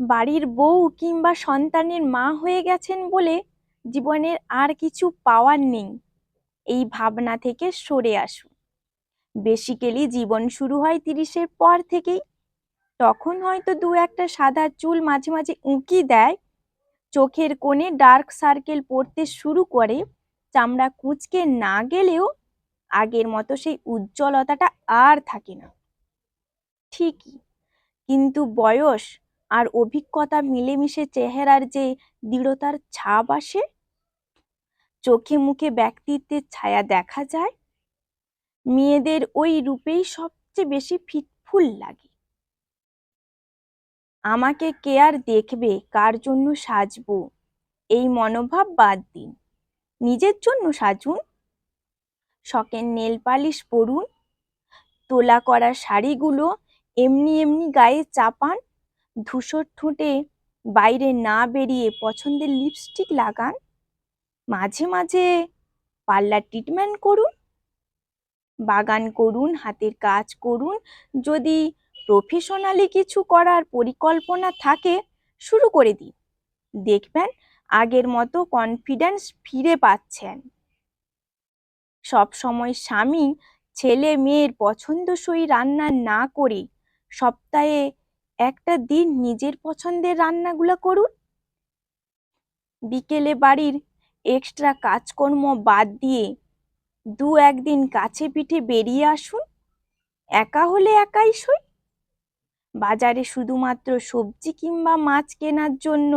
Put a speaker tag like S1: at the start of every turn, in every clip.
S1: বাড়ির বউ কিংবা সন্তানের মা হয়ে গেছেন বলে জীবনের আর কিছু পাওয়ার নেই। এই ভাবনা থেকে সরে আসুন। বেসিক্যালি জীবন শুরু হয় তিরিশের পর থেকেই। তখন হয়তো দু একটা সাদা চুল মাঝে মাঝে উঁকি দেয়। চোখের কোণে ডার্ক সার্কেল পড়তে শুরু করে। চামড়া কুঁচকে না গেলেও আগের মতো সেই উজ্জ্বলতাটা আর থাকে না। ঠিকই। কিন্তু বয়স আর অভিজ্ঞতা মিলেমিশে চেহারার যে দৃঢ়তার ছাপ আসে, চোখে মুখে ব্যক্তিত্বের ছায়া দেখা যায়, মেয়েদের ওই রূপেই সবচেয়ে বেশি ফিটফুল লাগে। আমাকে কে আর দেখবে? কার জন্য সাজবো? এই মনোভাব বাদ দিন। নিজের জন্য সাজুন। শখের নেল পালিশ পরুন। তোলা করা শাড়িগুলো এমনি এমনি গায়ে চাপান। ধূসর ঠোঁটে বাইরে না বেরিয়ে পছন্দের লিপস্টিক লাগান? মাঝে মাঝে পার্লার ট্রিটমেন্ট করুন। বাগান করুন, হাতের কাজ করুন। যদি প্রফেশনালি কিছু করার পরিকল্পনা থাকে, শুরু করে দিন। দেখবেন আগের মতো কনফিডেন্স ফিরে পাচ্ছেন। সব সময় স্বামী ছেলে মেয়ের পছন্দসই রান্না না করে সপ্তাহে একটা দিন নিজের পছন্দের রান্নাগুলো করুন। বিকেলে বাড়ির এক্সট্রা কাজকর্ম বাদ দিয়ে দু একদিন কাছে পিঠে বেরিয়ে আসুন। একা হলে একাই সই। বাজারে শুধুমাত্র সবজি কিংবা মাছ কেনার জন্য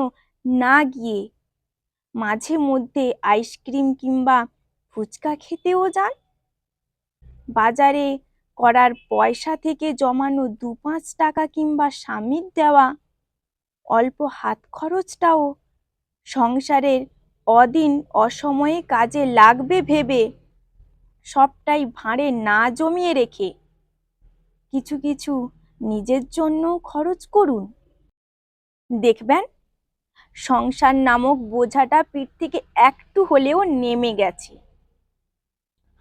S1: না গিয়ে মাঝে মধ্যে আইসক্রিম কিংবা ফুচকা খেতেও যান। বাজারে করার পয়সা থেকে জমানো দু পাঁচ টাকা কিংবা স্বামীর দেওয়া অল্প হাত খরচটাও সংসারের অদিন অসময়ে কাজে লাগবে ভেবে সবটাই ভাঁড়ে না জমিয়ে রেখে কিছু কিছু নিজের জন্য খরচ করুন। দেখবেন, সংসার নামক বোঝাটা পিঠ থেকে একটু হলেও নেমে গেছে।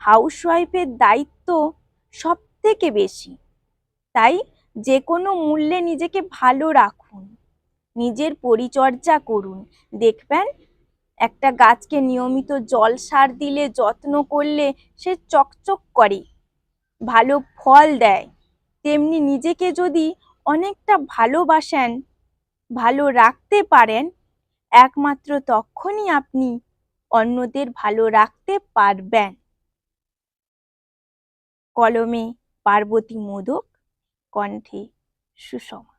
S1: হাউসওয়াইফের দায়িত্ব সব থেকে বেশি। তাই যে কোনো মূল্যে নিজেকে ভালো রাখুন। নিজের পরিচর্যা করুন। দেখবেন, একটা গাছকে নিয়মিত জল সার দিলে, যত্ন করলে সে চকচক করে, ভালো ফল দেয়। তেমনি নিজেকে যদি অনেকটা ভালোবাসেন, ভালো রাখতে পারেন, একমাত্র তখনই আপনি অন্যদের ভালো রাখতে পারবেন। কলমে পার্বতী মোদক কণ্ঠে সুষমা।